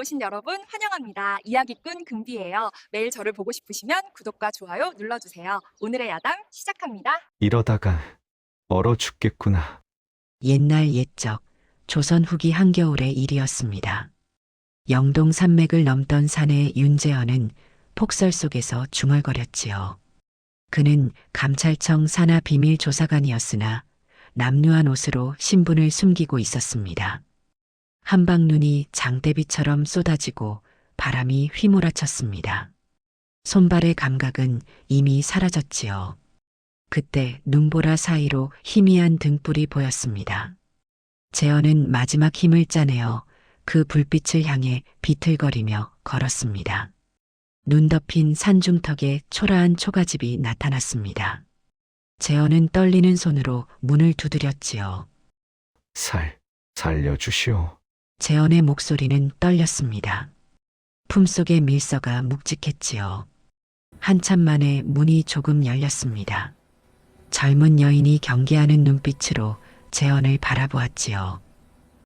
오신 여러분 환영합니다. 이야기꾼 금비예요. 매일 저를 보고 싶으시면 구독과 좋아요 눌러주세요. 오늘의 야당 시작합니다. 이러다가 얼어 죽겠구나. 옛날 옛적 조선 후기 한겨울의 일이었습니다. 영동 산맥을 넘던 산의 윤재현은 폭설 속에서 중얼거렸지요. 그는 감찰청 산하 비밀 조사관이었으나 남루한 옷으로 신분을 숨기고 있었습니다. 한방 눈이 장대비처럼 쏟아지고 바람이 휘몰아쳤습니다. 손발의 감각은 이미 사라졌지요. 그때 눈보라 사이로 희미한 등불이 보였습니다. 재현은 마지막 힘을 짜내어 그 불빛을 향해 비틀거리며 걸었습니다. 눈 덮인 산중턱에 초라한 초가집이 나타났습니다. 재현은 떨리는 손으로 문을 두드렸지요. 살, 살려주시오. 재현의 목소리는 떨렸습니다. 품속의 밀서가 묵직했지요. 한참 만에 문이 조금 열렸습니다. 젊은 여인이 경계하는 눈빛으로 재현을 바라보았지요.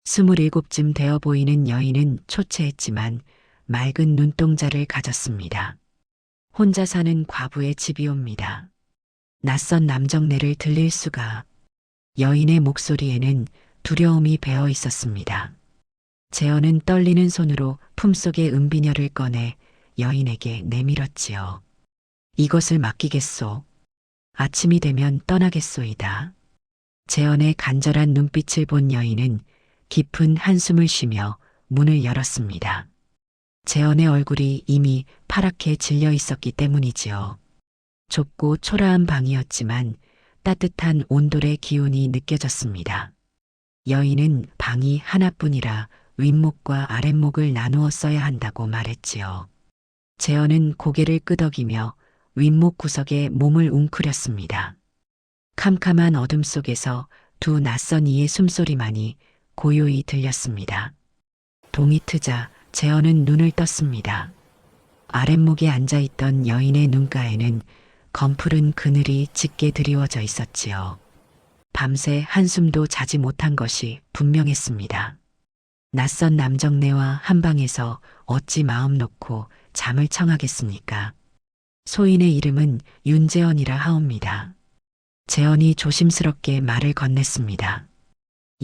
스물일곱쯤 되어 보이는 여인은 초췌했지만 맑은 눈동자를 가졌습니다. 혼자 사는 과부의 집이옵니다. 낯선 남정네를 들릴 수가. 여인의 목소리에는 두려움이 배어 있었습니다. 재현은 떨리는 손으로 품속의 은비녀를 꺼내 여인에게 내밀었지요. 이것을 맡기겠소. 아침이 되면 떠나겠소이다. 재현의 간절한 눈빛을 본 여인은 깊은 한숨을 쉬며 문을 열었습니다. 재현의 얼굴이 이미 파랗게 질려 있었기 때문이지요. 좁고 초라한 방이었지만 따뜻한 온돌의 기운이 느껴졌습니다. 여인은 방이 하나뿐이라 윗목과 아랫목을 나누어 써야 한다고 말했지요. 재현은 고개를 끄덕이며 윗목 구석에 몸을 웅크렸습니다. 캄캄한 어둠 속에서 두 낯선 이의 숨소리만이 고요히 들렸습니다. 동이 트자 재현은 눈을 떴습니다. 아랫목에 앉아있던 여인의 눈가에는 검푸른 그늘이 짙게 드리워져 있었지요. 밤새 한숨도 자지 못한 것이 분명했습니다. 낯선 남정네와 한방에서 어찌 마음 놓고 잠을 청하겠습니까? 소인의 이름은 윤재원이라 하옵니다. 재원이 조심스럽게 말을 건넸습니다.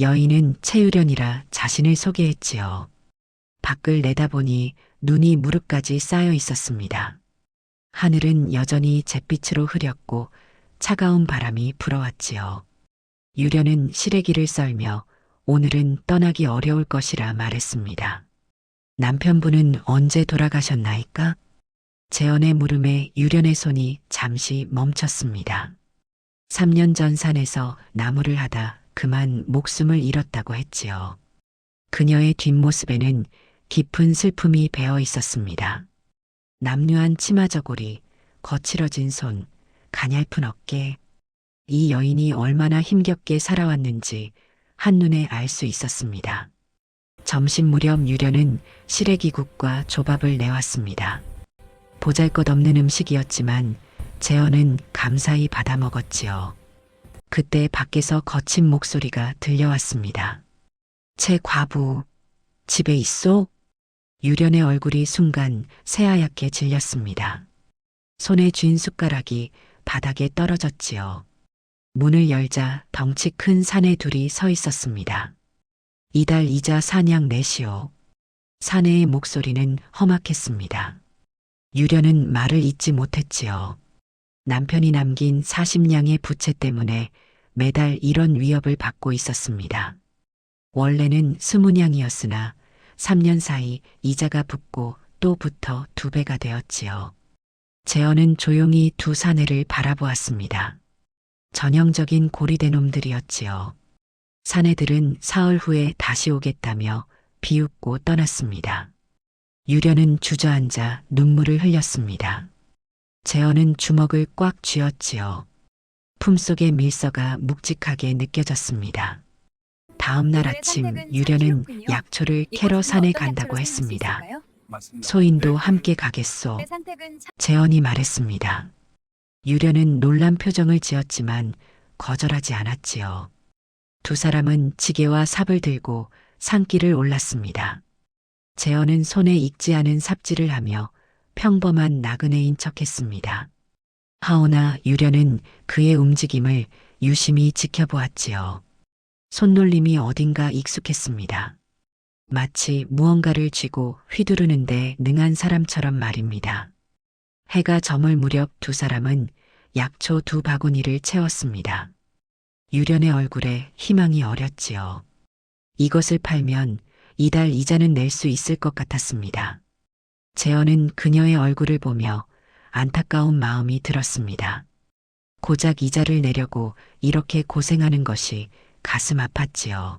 여인은 최유련이라 자신을 소개했지요. 밖을 내다보니 눈이 무릎까지 쌓여 있었습니다. 하늘은 여전히 잿빛으로 흐렸고 차가운 바람이 불어왔지요. 유련은 시래기를 썰며 오늘은 떠나기 어려울 것이라 말했습니다. 남편분은 언제 돌아가셨나이까? 재현의 물음에 유련의 손이 잠시 멈췄습니다. 3년 전 산에서 나무를 하다 그만 목숨을 잃었다고 했지요. 그녀의 뒷모습에는 깊은 슬픔이 배어 있었습니다. 남루한 치마 저고리, 거칠어진 손, 가냘픈 어깨. 이 여인이 얼마나 힘겹게 살아왔는지 한눈에 알 수 있었습니다. 점심 무렵 유련은 시래기국과 조밥을 내왔습니다. 보잘 것 없는 음식이었지만 재현은 감사히 받아 먹었지요. 그때 밖에서 거친 목소리가 들려왔습니다. 채 과부, 집에 있소? 유련의 얼굴이 순간 새하얗게 질렸습니다. 손에 쥔 숟가락이 바닥에 떨어졌지요. 문을 열자 덩치 큰 사내 둘이 서 있었습니다. 이달 이자 사냥 내시오. 사내의 목소리는 험악했습니다. 유련은 말을 잇지 못했지요. 남편이 남긴 40냥의 부채 때문에 매달 이런 위협을 받고 있었습니다. 원래는 20냥이었으나 3년 사이 이자가 붙고 또 붙어 두 배가 되었지요. 재현은 조용히 두 사내를 바라보았습니다. 전형적인 고리대 놈들이었지요. 사내들은 사흘 후에 다시 오겠다며 비웃고 떠났습니다. 유련은 주저앉아 눈물을 흘렸습니다. 재현은 주먹을 꽉 쥐었지요. 품속의 밀서가 묵직하게 느껴졌습니다. 다음 날 아침 유련은 약초를 캐러 산에 간다고 했습니다. 소인도 함께 가겠소. 재현이 말했습니다. 유련은 놀란 표정을 지었지만 거절하지 않았지요. 두 사람은 지게와 삽을 들고 산길을 올랐습니다. 재현은 손에 익지 않은 삽질을 하며 평범한 나그네인 척했습니다. 하오나 유련은 그의 움직임을 유심히 지켜보았지요. 손놀림이 어딘가 익숙했습니다. 마치 무언가를 쥐고 휘두르는데 능한 사람처럼 말입니다. 해가 저물 무렵 두 사람은 약초 두 바구니를 채웠습니다. 유련의 얼굴에 희망이 어렸지요. 이것을 팔면 이달 이자는 낼 수 있을 것 같았습니다. 재현은 그녀의 얼굴을 보며 안타까운 마음이 들었습니다. 고작 이자를 내려고 이렇게 고생하는 것이 가슴 아팠지요.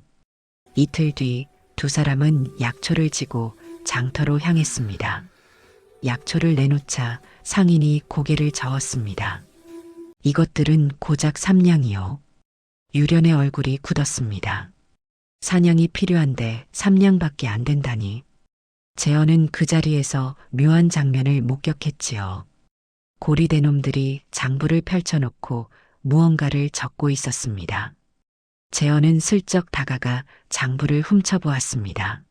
이틀 뒤 두 사람은 약초를 지고 장터로 향했습니다. 약초를 내놓자 상인이 고개를 저었습니다. 이것들은 고작 삼냥이요. 유련의 얼굴이 굳었습니다. 사냥이 필요한데 삼냥밖에 안 된다니. 재현은 그 자리에서 묘한 장면을 목격했지요. 고리대 놈들이 장부를 펼쳐놓고 무언가를 적고 있었습니다. 재현은 슬쩍 다가가 장부를 훔쳐보았습니다.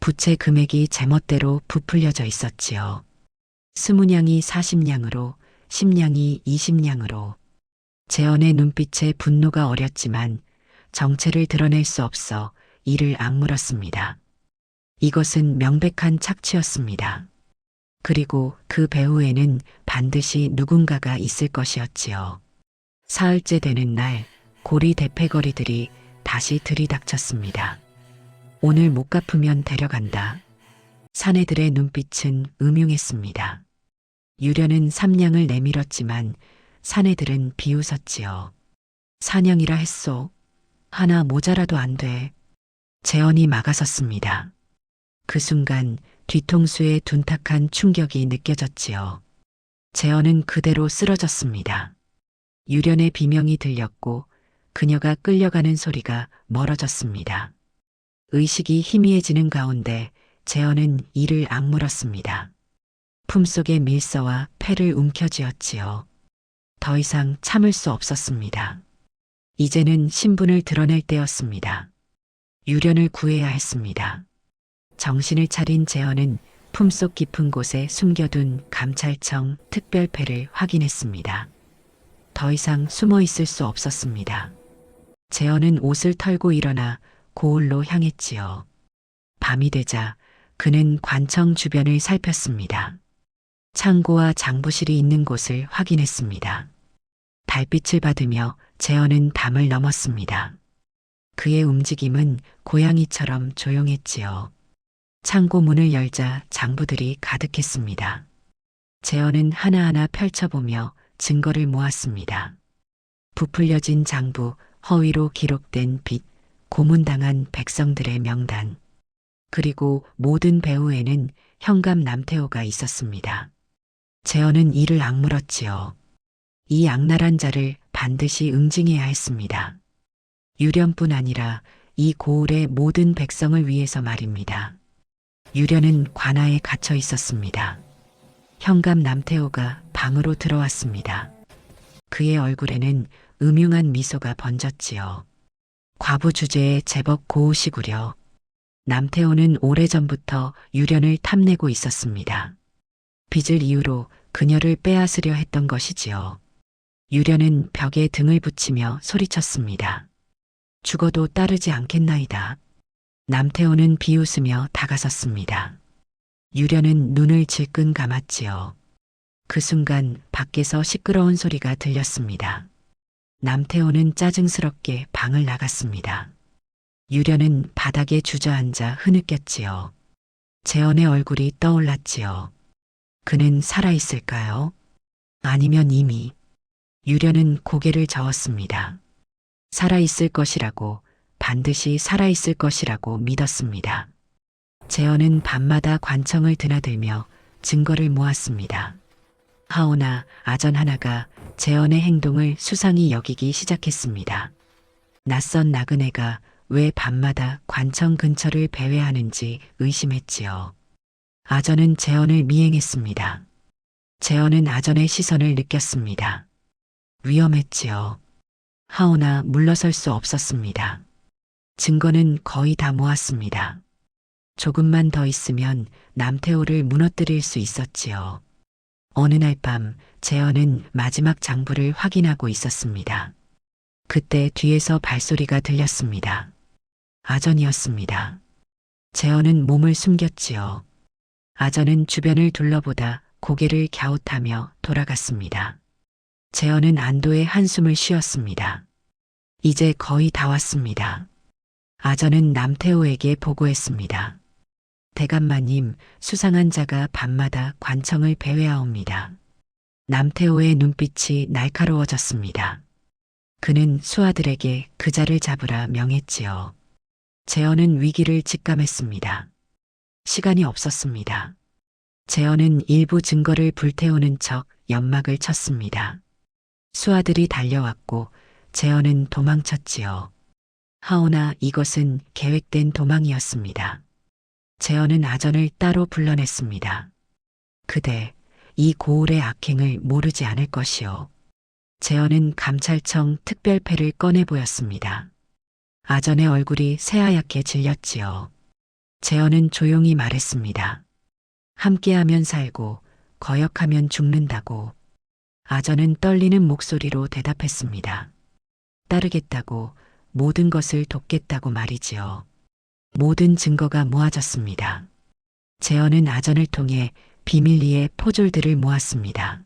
부채 금액이 제멋대로 부풀려져 있었지요. 스무 냥이 사십 냥으로, 십 냥이 이십 냥으로. 재현의 눈빛에 분노가 어렸지만 정체를 드러낼 수 없어 이를 악물었습니다. 이것은 명백한 착취였습니다. 그리고 그 배후에는 반드시 누군가가 있을 것이었지요. 사흘째 되는 날, 고리 대패거리들이 다시 들이닥쳤습니다. 오늘 못 갚으면 데려간다. 사내들의 눈빛은 음흉했습니다. 유련은 삼냥을 내밀었지만 사내들은 비웃었지요. 사냥이라 했소. 하나 모자라도 안 돼. 재현이 막아섰습니다. 그 순간 뒤통수에 둔탁한 충격이 느껴졌지요. 재현은 그대로 쓰러졌습니다. 유련의 비명이 들렸고 그녀가 끌려가는 소리가 멀어졌습니다. 의식이 희미해지는 가운데 재현은 이를 악물었습니다. 품속의 밀서와 패를 움켜쥐었지요. 더 이상 참을 수 없었습니다. 이제는 신분을 드러낼 때였습니다. 유련을 구해야 했습니다. 정신을 차린 재현은 품속 깊은 곳에 숨겨둔 감찰청 특별패를 확인했습니다. 더 이상 숨어 있을 수 없었습니다. 재현은 옷을 털고 일어나 고을로 향했지요. 밤이 되자 그는 관청 주변을 살폈습니다. 창고와 장부실이 있는 곳을 확인했습니다. 달빛을 받으며 재현은 담을 넘었습니다. 그의 움직임은 고양이처럼 조용했지요. 창고 문을 열자 장부들이 가득했습니다. 재현은 하나하나 펼쳐보며 증거를 모았습니다. 부풀려진 장부, 허위로 기록된 빚, 고문당한 백성들의 명단, 그리고 모든 배후에는 현감 남태호가 있었습니다. 재현은 이를 악물었지요. 이 악랄한 자를 반드시 응징해야 했습니다. 유련뿐 아니라 이 고을의 모든 백성을 위해서 말입니다. 유련은 관아에 갇혀 있었습니다. 현감 남태호가 방으로 들어왔습니다. 그의 얼굴에는 음흉한 미소가 번졌지요. 과부 주제에 제법 고우시구려. 남태호는 오래전부터 유련을 탐내고 있었습니다. 빚을 이유로 그녀를 빼앗으려 했던 것이지요. 유련은 벽에 등을 붙이며 소리쳤습니다. 죽어도 따르지 않겠나이다. 남태호는 비웃으며 다가섰습니다. 유련은 눈을 질끈 감았지요. 그 순간 밖에서 시끄러운 소리가 들렸습니다. 남태호는 짜증스럽게 방을 나갔습니다. 유련은 바닥에 주저앉아 흐느꼈지요. 재현의 얼굴이 떠올랐지요. 그는 살아있을까요? 아니면 이미 유련은 고개를 저었습니다. 살아있을 것이라고 반드시 살아있을 것이라고 믿었습니다. 재현은 밤마다 관청을 드나들며 증거를 모았습니다. 하오나 아전 하나가 재현의 행동을 수상히 여기기 시작했습니다. 낯선 나그네가 왜 밤마다 관청 근처를 배회하는지 의심했지요. 아전은 재현을 미행했습니다. 재현은 아전의 시선을 느꼈습니다. 위험했지요. 하오나 물러설 수 없었습니다. 증거는 거의 다 모았습니다. 조금만 더 있으면 남태호를 무너뜨릴 수 있었지요. 어느 날 밤 재현은 마지막 장부를 확인하고 있었습니다. 그때 뒤에서 발소리가 들렸습니다. 아전이었습니다. 재현은 몸을 숨겼지요. 아전은 주변을 둘러보다 고개를 갸웃하며 돌아갔습니다. 재현은 안도의 한숨을 쉬었습니다. 이제 거의 다 왔습니다. 아전은 남태호에게 보고했습니다. 대감마님, 수상한 자가 밤마다 관청을 배회하옵니다. 남태호의 눈빛이 날카로워졌습니다. 그는 수하들에게 그 자를 잡으라 명했지요. 재현은 위기를 직감했습니다. 시간이 없었습니다. 재현은 일부 증거를 불태우는 척 연막을 쳤습니다. 수하들이 달려왔고 재현은 도망쳤지요. 하오나 이것은 계획된 도망이었습니다. 재현은 아전을 따로 불러냈습니다. 그대 이 고을의 악행을 모르지 않을 것이요. 재현은 감찰청 특별패를 꺼내 보였습니다. 아전의 얼굴이 새하얗게 질렸지요. 재현은 조용히 말했습니다. 함께하면 살고 거역하면 죽는다고. 아전은 떨리는 목소리로 대답했습니다. 따르겠다고 모든 것을 돕겠다고 말이지요. 모든 증거가 모아졌습니다. 재현은 아전을 통해 비밀리에 포졸들을 모았습니다.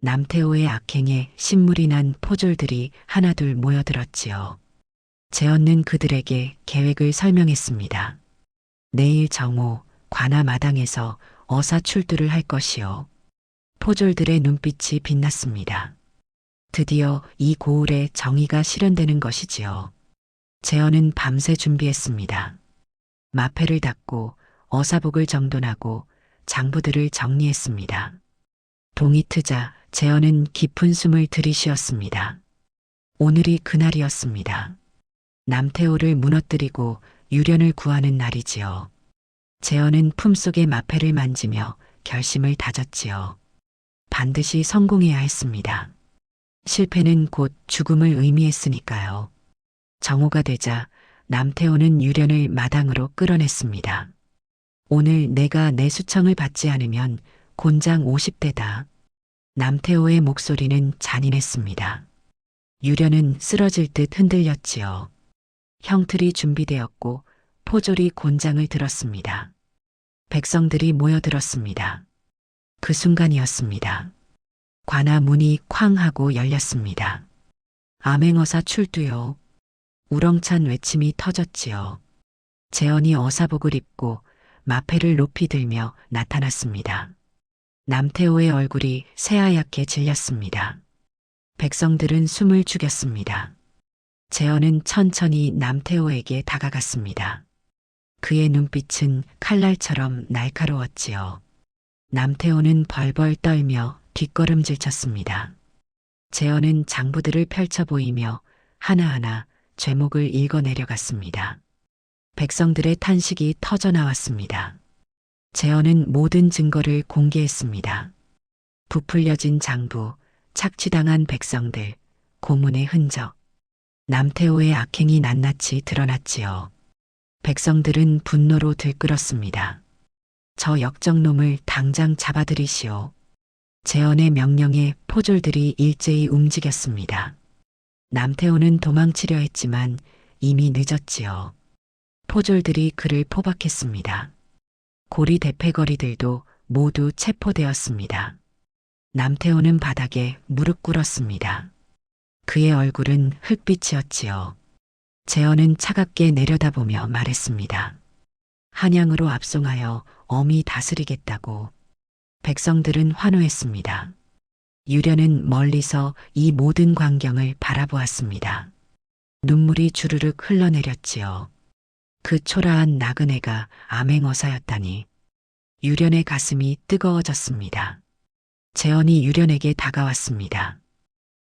남태호의 악행에 신물이 난 포졸들이 하나둘 모여들었지요. 재현은 그들에게 계획을 설명했습니다. 내일 정오 관아 마당에서 어사 출두를 할 것이요. 포졸들의 눈빛이 빛났습니다. 드디어 이 고을에 정의가 실현되는 것이지요. 재현은 밤새 준비했습니다. 마패를 닫고 어사복을 정돈하고 장부들을 정리했습니다. 동이 트자 재현은 깊은 숨을 들이쉬었습니다. 오늘이 그날이었습니다. 남태호를 무너뜨리고 유련을 구하는 날이지요. 재현은 품속의 마패를 만지며 결심을 다졌지요. 반드시 성공해야 했습니다. 실패는 곧 죽음을 의미했으니까요. 정오가 되자 남태호는 유련을 마당으로 끌어냈습니다. 오늘 내가 내 수청을 받지 않으면 곤장 50대다. 남태호의 목소리는 잔인했습니다. 유련은 쓰러질 듯 흔들렸지요. 형틀이 준비되었고 포졸이 곤장을 들었습니다. 백성들이 모여들었습니다. 그 순간이었습니다. 관아 문이 쾅 하고 열렸습니다. 암행어사 출두요. 우렁찬 외침이 터졌지요. 재현이 어사복을 입고 마패를 높이 들며 나타났습니다. 남태호의 얼굴이 새하얗게 질렸습니다. 백성들은 숨을 죽였습니다. 재현은 천천히 남태호에게 다가갔습니다. 그의 눈빛은 칼날처럼 날카로웠지요. 남태호는 벌벌 떨며 뒷걸음질 쳤습니다. 재현은 장부들을 펼쳐 보이며 하나하나 죄목을 읽어 내려갔습니다. 백성들의 탄식이 터져 나왔습니다. 재현은 모든 증거를 공개했습니다. 부풀려진 장부, 착취당한 백성들, 고문의 흔적, 남태호의 악행이 낱낱이 드러났지요. 백성들은 분노로 들끓었습니다. 저 역정놈을 당장 잡아들이시오. 재현의 명령에 포졸들이 일제히 움직였습니다. 남태호는 도망치려 했지만 이미 늦었지요. 포졸들이 그를 포박했습니다. 고리 대패거리들도 모두 체포되었습니다. 남태호는 바닥에 무릎 꿇었습니다. 그의 얼굴은 흙빛이었지요. 재현은 차갑게 내려다보며 말했습니다. 한양으로 압송하여 엄히 다스리겠다고. 백성들은 환호했습니다. 유련은 멀리서 이 모든 광경을 바라보았습니다. 눈물이 주르륵 흘러내렸지요. 그 초라한 나그네가 암행어사였다니. 유련의 가슴이 뜨거워졌습니다. 재현이 유련에게 다가왔습니다.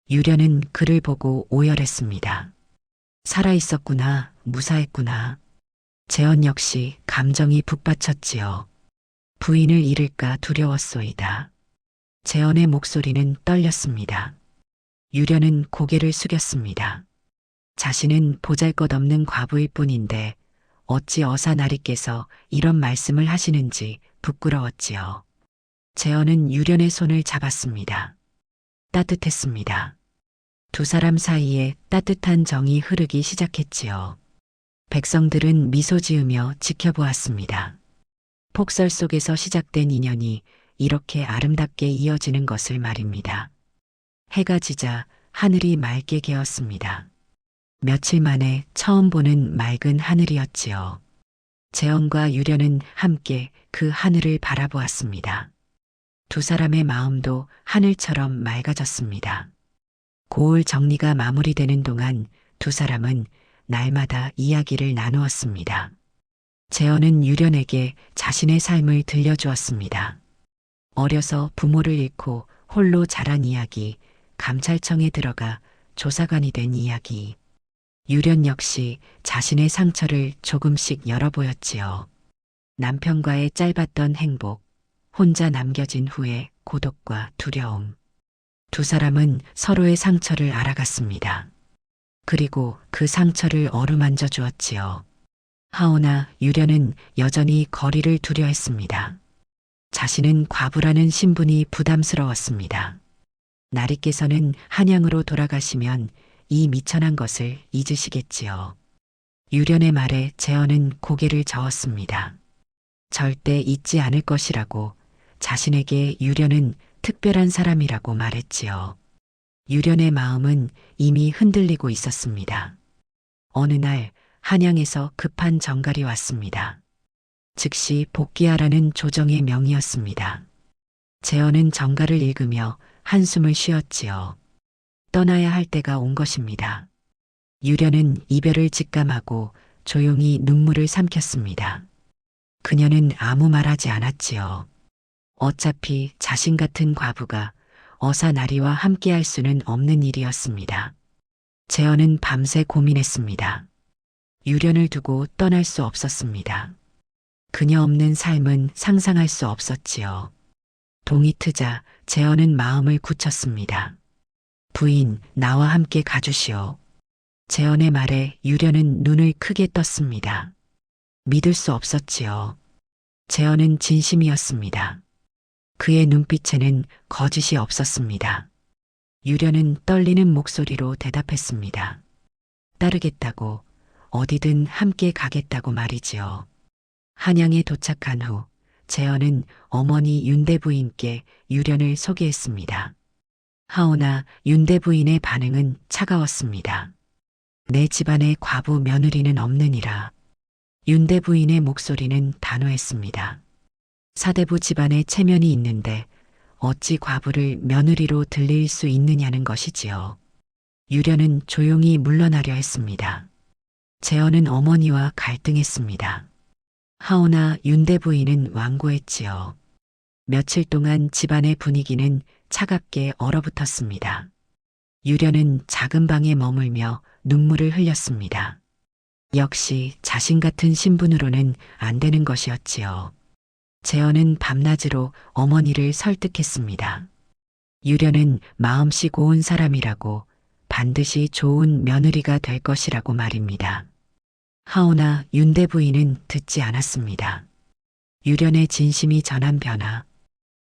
유련은 그를 보고 오열했습니다. 살아있었구나, 무사했구나. 재현 역시 감정이 북받쳤지요. 부인을 잃을까 두려웠소이다. 재현의 목소리는 떨렸습니다. 유련은 고개를 숙였습니다. 자신은 보잘 것 없는 과부일 뿐인데 어찌 어사나리께서 이런 말씀을 하시는지 부끄러웠지요. 재현은 유련의 손을 잡았습니다. 따뜻했습니다. 두 사람 사이에 따뜻한 정이 흐르기 시작했지요. 백성들은 미소 지으며 지켜보았습니다. 폭설 속에서 시작된 인연이 이렇게 아름답게 이어지는 것을 말입니다. 해가 지자 하늘이 맑게 개었습니다. 며칠 만에 처음 보는 맑은 하늘이었지요. 재원과 유련은 함께 그 하늘을 바라보았습니다. 두 사람의 마음도 하늘처럼 맑아졌습니다. 고을 정리가 마무리되는 동안 두 사람은 날마다 이야기를 나누었습니다. 재현은 유련에게 자신의 삶을 들려주었습니다. 어려서 부모를 잃고 홀로 자란 이야기, 감찰청에 들어가 조사관이 된 이야기. 유련 역시 자신의 상처를 조금씩 열어보였지요. 남편과의 짧았던 행복, 혼자 남겨진 후의 고독과 두려움. 두 사람은 서로의 상처를 알아갔습니다. 그리고 그 상처를 어루만져 주었지요. 하오나 유련은 여전히 거리를 두려 했습니다. 자신은 과부라는 신분이 부담스러웠습니다. 나리께서는 한양으로 돌아가시면 이 미천한 것을 잊으시겠지요. 유련의 말에 재현은 고개를 저었습니다. 절대 잊지 않을 것이라고 자신에게 유련은 특별한 사람이라고 말했지요. 유련의 마음은 이미 흔들리고 있었습니다. 어느 날 한양에서 급한 정갈이 왔습니다. 즉시 복귀하라는 조정의 명이었습니다. 재현은 정갈을 읽으며 한숨을 쉬었지요. 떠나야 할 때가 온 것입니다. 유련은 이별을 직감하고 조용히 눈물을 삼켰습니다. 그녀는 아무 말하지 않았지요. 어차피 자신 같은 과부가 어사나리와 함께할 수는 없는 일이었습니다. 재현은 밤새 고민했습니다. 유련을 두고 떠날 수 없었습니다. 그녀 없는 삶은 상상할 수 없었지요. 동이 트자 재현은 마음을 굳혔습니다. 부인, 나와 함께 가주시오. 재현의 말에 유련은 눈을 크게 떴습니다. 믿을 수 없었지요. 재현은 진심이었습니다. 그의 눈빛에는 거짓이 없었습니다. 유련은 떨리는 목소리로 대답했습니다. 따르겠다고, 어디든 함께 가겠다고 말이지요. 한양에 도착한 후, 재현은 어머니 윤대 부인께 유련을 소개했습니다. 하오나 윤대 부인의 반응은 차가웠습니다. 내 집안에 과부 며느리는 없느니라. 윤대 부인의 목소리는 단호했습니다. 사대부 집안에 체면이 있는데 어찌 과부를 며느리로 들릴 수 있느냐는 것이지요. 유련은 조용히 물러나려 했습니다. 재현은 어머니와 갈등했습니다. 하오나 윤대 부인은 완고했지요. 며칠 동안 집안의 분위기는 차갑게 얼어붙었습니다. 유련은 작은 방에 머물며 눈물을 흘렸습니다. 역시 자신 같은 신분으로는 안 되는 것이었지요. 재현은 밤낮으로 어머니를 설득했습니다. 유련은 마음씨 고운 사람이라고 반드시 좋은 며느리가 될 것이라고 말입니다. 하오나 윤대 부인은 듣지 않았습니다. 유련의 진심이 전한 변화.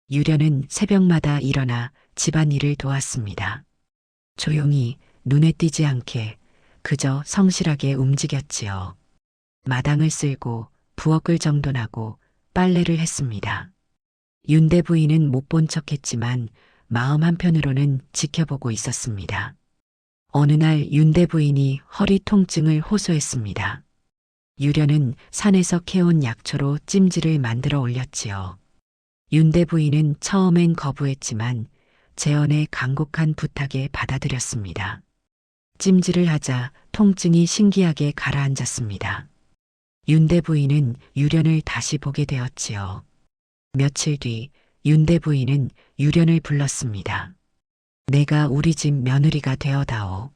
유련은 새벽마다 일어나 집안일을 도왔습니다. 조용히 눈에 띄지 않게 그저 성실하게 움직였지요. 마당을 쓸고 부엌을 정돈하고 빨래를 했습니다. 윤대 부인은 못 본 척 했지만 마음 한편으로는 지켜보고 있었습니다. 어느 날 윤대 부인이 허리 통증을 호소했습니다. 유련은 산에서 캐온 약초로 찜질을 만들어 올렸지요. 윤대 부인은 처음엔 거부했지만 재현의 간곡한 부탁에 받아들였습니다. 찜질을 하자 통증이 신기하게 가라앉았습니다. 윤대 부인은 유련을 다시 보게 되었지요. 며칠 뒤 윤대 부인은 유련을 불렀습니다. 내가 우리 집 며느리가 되어다오.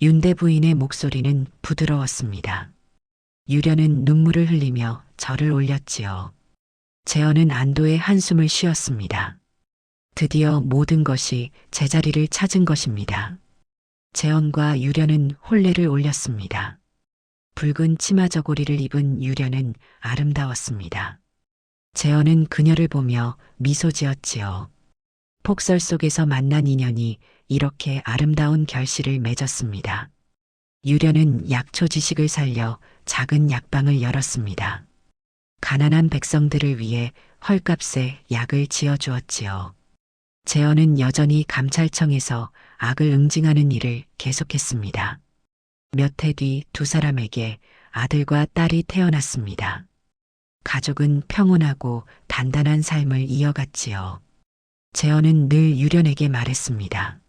윤대 부인의 목소리는 부드러웠습니다. 유련은 눈물을 흘리며 절을 올렸지요. 재현은 안도의 한숨을 쉬었습니다. 드디어 모든 것이 제자리를 찾은 것입니다. 재현과 유련은 혼례를 올렸습니다. 붉은 치마 저고리를 입은 유련은 아름다웠습니다. 재현은 그녀를 보며 미소 지었지요. 폭설 속에서 만난 인연이 이렇게 아름다운 결실을 맺었습니다. 유련은 약초 지식을 살려 작은 약방을 열었습니다. 가난한 백성들을 위해 헐값에 약을 지어 주었지요. 재현은 여전히 감찰청에서 악을 응징하는 일을 계속했습니다. 몇 해 뒤 두 사람에게 아들과 딸이 태어났습니다. 가족은 평온하고 단단한 삶을 이어갔지요. 재현은 늘 유련에게 말했습니다.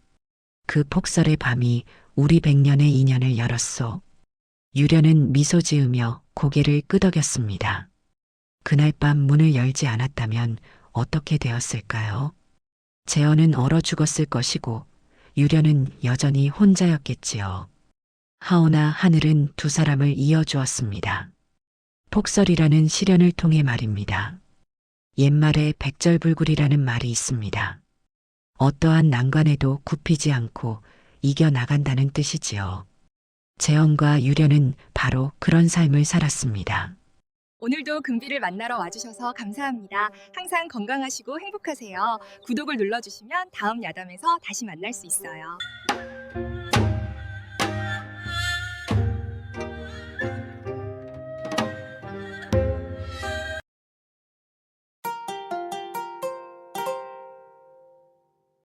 그 폭설의 밤이 우리 백년의 인연을 열었소. 유련은 미소 지으며 고개를 끄덕였습니다. 그날 밤 문을 열지 않았다면 어떻게 되었을까요? 재현은 얼어 죽었을 것이고 유련은 여전히 혼자였겠지요. 하오나 하늘은 두 사람을 이어주었습니다. 폭설이라는 시련을 통해 말입니다. 옛말에 백절불굴이라는 말이 있습니다. 어떠한 난관에도 굽히지 않고 이겨나간다는 뜻이지요. 재현과 유련은 바로 그런 삶을 살았습니다. 오늘도 금비를 만나러 와주셔서 감사합니다. 항상 건강하시고 행복하세요. 구독을 눌러주시면 다음 야담에서 다시 만날 수 있어요.